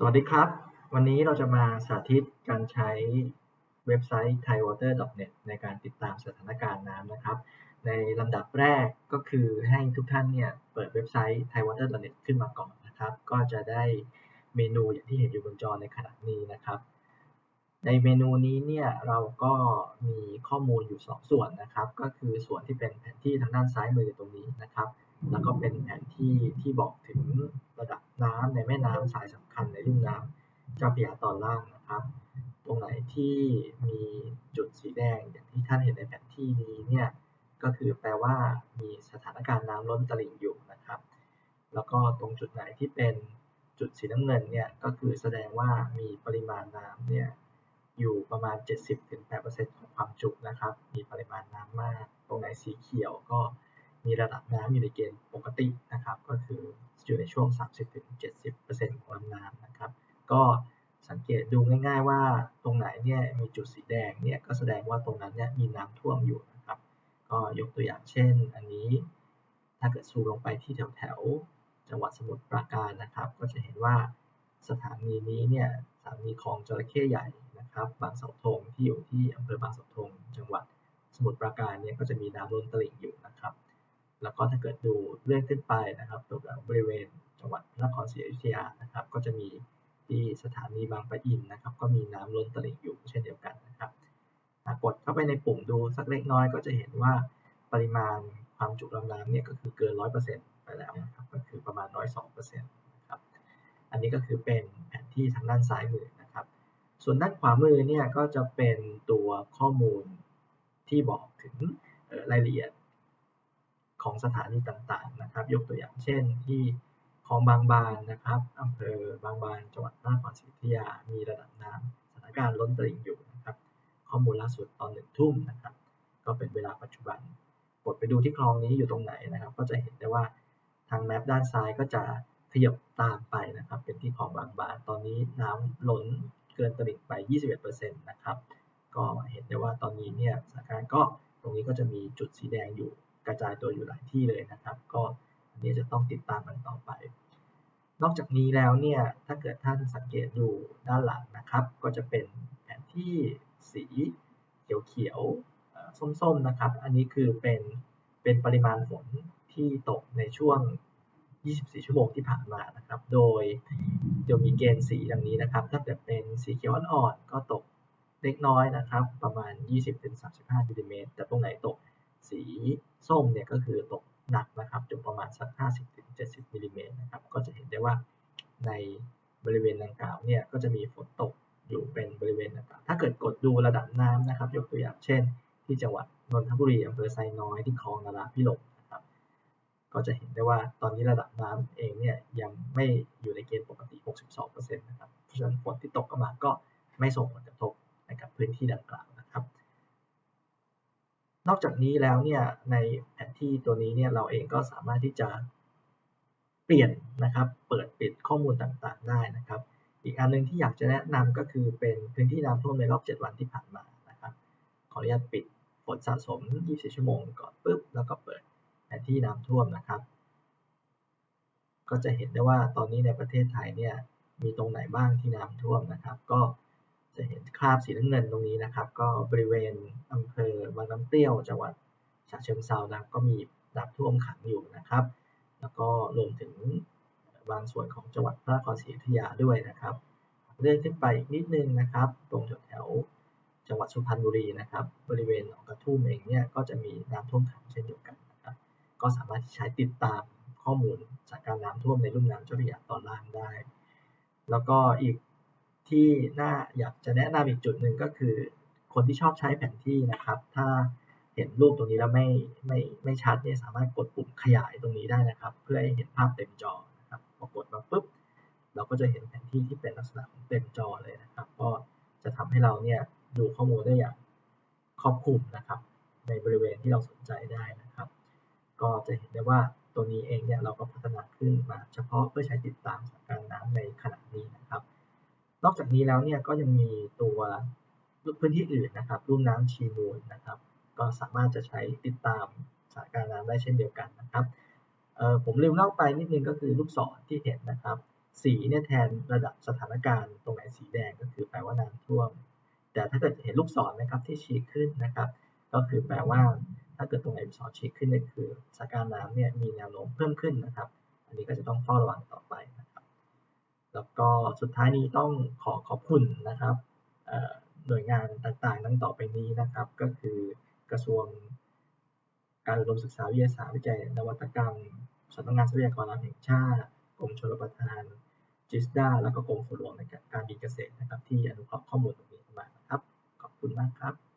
สวัสดีครับ วันนี้เราจะมาสาธิตการใช้เว็บไซต์ thaiwater.net ในการติดตามสถานการณ์น้ำนะครับ ในลำดับแรกก็คือให้ทุกท่านเนี่ยเปิดเว็บไซต์ thaiwater.net ขึ้นมาก่อนนะครับ ก็จะได้เมนูอย่างที่เห็นอยู่บนจอในขณะนี้นะครับ ในเมนูนี้เนี่ยเราก็มีข้อมูลอยู่ 2 ส่วนนะครับ ก็คือส่วนที่เป็นแผนที่ทางด้านซ้ายมือตรงนี้นะครับ แล้วก็เป็นแผนที่ที่บอกถึงระดับน้ำในแม่น้ำสายสำคัญในลุ่มน้ำเจ้าพระยาตอนล่างนะครับ ตรงไหนที่มีจุดสีแดงอย่างที่ท่านเห็นในแผนที่นี้เนี่ยก็คือแปลว่ามีสถานการณ์น้ำล้นตลิ่งอยู่นะครับ แล้วก็ตรงจุดไหนที่เป็นจุดสีน้ำเงินเนี่ยก็คือแสดงว่ามีปริมาณน้ำเนี่ยอยู่ประมาณ 70-8%ของความจุนะครับ มีปริมาณน้ำมาก ตรงไหนสีเขียวก็ มีระดับน้ำอยู่ในเกณฑ์ปกตินะครับ ก็คืออยู่ในช่วง 30-70%ของลำน้ำนะครับ ก็สังเกตดูง่าย ๆ ว่าตรงไหนเนี่ยมีจุดสีแดงเนี่ยก็แสดงว่าตรงนั้นเนี่ยมีน้ำท่วมอยู่นะครับ ก็ยกตัวอย่างเช่น อันนี้ถ้าเกิดซูมลงไปที่แถวๆจังหวัดสมุทรปราการนะครับ ก็จะเห็นว่าสถานีนี้เนี่ยสถานีของจระเข้ใหญ่นะครับ บางเสาธงที่อยู่ที่อำเภอบางเสาธงจังหวัดสมุทรปราการเนี่ยก็จะมีน้ำล้นตลิ่งอยู่นะครับ แล้วก็ถ้าเกิดดูเลื่อนขึ้นไปนะครับตัวบริเวณจังหวัดพระนครศรีอยุธยานะครับ ก็จะมีที่สถานีบางปะอินนะครับ ก็มีน้ำล้นตลิ่งอยู่เช่นเดียวกันนะครับกดเข้าไปในปุ่มดูสักเล็กน้อยก็จะเห็นว่าปริมาณความจุลำน้ำเนี่ยก็คือเกิน 100%ไปแล้วนะครับ ก็คือประมาณ 102%นะครับ อันนี้ก็คือเป็นแผนที่ทางด้านซ้ายมือนะครับ ส่วนด้านขวามือเนี่ยก็จะเป็นตัวข้อมูลที่บอกถึงรายละเอียด ของสถานีต่างๆนะครับ ยกตัวอย่างเช่นที่คลองบางบานนะครับอำเภอบางบานจังหวัดพระนครศรีอยุธยา มีระดับน้ำสถานการณ์ล้นตลิ่งอยู่นะครับ ข้อมูลล่าสุดตอนหนึ่งทุ่มนะครับ ก็เป็นเวลาปัจจุบัน กดไปดูที่คลองนี้อยู่ตรงไหนนะครับ ก็จะเห็นได้ว่าทางแมปด้านซ้ายก็จะขยับตามไปนะครับ เป็นที่คลองบางบาน ตอนนี้น้ำล้นเกินตลิ่งไป 21%นะครับ ก็เห็นได้ว่าตอนนี้เนี่ยสถานการณ์ก็ตรงนี้ก็จะมีจุดสีแดงอยู่ กระจายตัวอยู่หลายที่เลยนะครับ ก็อันนี้จะต้องติดตามกันต่อไป นอกจากนี้แล้วเนี่ยถ้าเกิดท่านสังเกตดูด้านหลังนะครับ ก็จะเป็นแผนที่สีเขียวๆส้มๆนะครับ อันนี้คือเป็นเป็นปริมาณฝนที่ตกในช่วง 24 ชั่วโมงที่ผ่านมานะครับ โดยจะมีเกณฑ์สีดังนี้นะครับ ถ้าเกิดเป็นสีเขียวอ่อนๆก็ตกเล็กน้อยนะครับ ประมาณ 20-35มิลลิเมตรแต่ตรงไหนตกสี ส้มเนี่ยก็คือตกหนักนะครับจนประมาณสัก 50-70มิลลิเมตรนะครับก็จะเห็นได้ว่าในบริเวณดังกล่าวเนี่ยก็จะมีฝนตกอยู่เป็นบริเวณต่างๆถ้าเกิดกดดูระดับน้ำนะครับ ยกตัวอย่างเช่น ที่จังหวัดนนทบุรีอำเภอไซน้อยที่คลองนาราพิรมนะครับ ก็จะเห็นได้ว่าตอนนี้ระดับน้ำเองเนี่ยยังไม่อยู่ในเกณฑ์ปกติ 62%นะครับ เพราะฉะนั้นฝนที่ตกมาก็ไม่ส่งผลกระทบในกับพื้นที่ดังกล่าว นอกจากนี้แล้วเนี่ยในแผนที่ตัวนี้เนี่ยเราเองก็สามารถที่จะเปลี่ยนนะครับ เปิดปิดข้อมูลต่างๆ ได้นะครับ อีกอันนึงที่อยากจะแนะนำก็คือเป็นพื้นที่น้ำท่วมในรอบ 7 วันที่ผ่านมานะครับ ขออนุญาตปิดฝนสะสม 24 ชั่วโมงก่อนปุ๊บแล้วก็เปิดแผนที่น้ำท่วมนะครับ ก็จะเห็นได้ว่าตอนนี้ในประเทศไทยเนี่ยมีตรงไหนบ้างที่น้ำท่วมนะครับ ก็ จะเห็นคราบสีน้ำเงินตรงนี้นะครับ ก็บริเวณอำเภอบางน้ำเปรี้ยวจังหวัดฉะเชิงเทรานะก็มีน้ำท่วมขังอยู่นะครับ แล้วก็รวมถึงบางส่วนของจังหวัดพระนครศรีอยุธยาด้วยนะครับ เลื่อนขึ้นไปอีกนิดนึงนะครับ ตรงแถวจังหวัดสุพรรณบุรีนะครับ บริเวณหนองกระทุ่มเองเนี่ยก็จะมีน้ำท่วมขังเช่นเดียวกันนะครับ ก็สามารถใช้ติดตามข้อมูลสถานการณ์น้ำท่วมในลุ่มน้ำเจ้าพระยาตอนล่างได้ แล้วก็อีก ที่น่าอยากจะแนะนำอีกจุดหนึ่งก็คือ คนที่ชอบใช้แผนที่นะครับ ถ้าเห็นรูปตรงนี้แล้วไม่ไม่ไม่ชัดเนี่ยสามารถกดปุ่มขยายตรงนี้ได้นะครับ เพื่อให้เห็นภาพเต็มจอนะครับพอกดมาปุ๊บเราก็จะเห็นแผนที่ที่เป็นลักษณะของเต็มจอเลยนะครับ ก็จะทำให้เราเนี่ยดูข้อมูลได้อย่างครอบคลุมนะครับ ในบริเวณที่เราสนใจได้นะครับ ก็จะเห็นได้ว่าตัวนี้เองเนี่ยเราก็พัฒนาขึ้นมาเฉพาะเพื่อใช้ติดตามสถานการณ์น้ำในขณะนี้นะครับ นอกจากนี้แล้วเนี่ยก็ยังมีตัวพื้นที่อื่นนะครับรุ่มน้ำชีมูลนะครับ ก็สามารถจะใช้ติดตามสถานการณ์น้ำได้เช่นเดียวกันนะครับผมลืมเล่าไปนิดนึงก็คือลูกศรที่เห็นนะครับ สีเนี่ยแทนระดับสถานการณ์ตรงไหนสีแดงก็คือแปลว่าน้ำท่วม แต่ถ้าเกิดเห็นลูกศรนะครับที่ชี้ขึ้นนะครับ ก็คือแปลว่า ถ้าเกิดตรงไหนลูกศรชี้ขึ้นเนี่ยคือสถานการณ์น้ำเนี่ยมีแนวโน้มเพิ่มขึ้นนะครับ อันนี้ก็จะต้องเฝ้าระวังต่อไปนะ แล้วก็สุดท้ายนี้ต้องขอขอบคุณนะครับหน่วยงานต่างๆ ดังต่อไปนี้นะครับ ก็คือกระทรวงการอุดมศึกษาวิทยาศาสตร์วิจัยนวัตกรรมสำนักงานทรัพยากรน้ำแห่งชาติกรมชลประทานจิสดาแล้วก็กรมฝนหลวงในการบินเกษตรนะครับ ที่อนุเคราะห์ข้อมูลตรงนี้มาครับ ขอบคุณมากครับ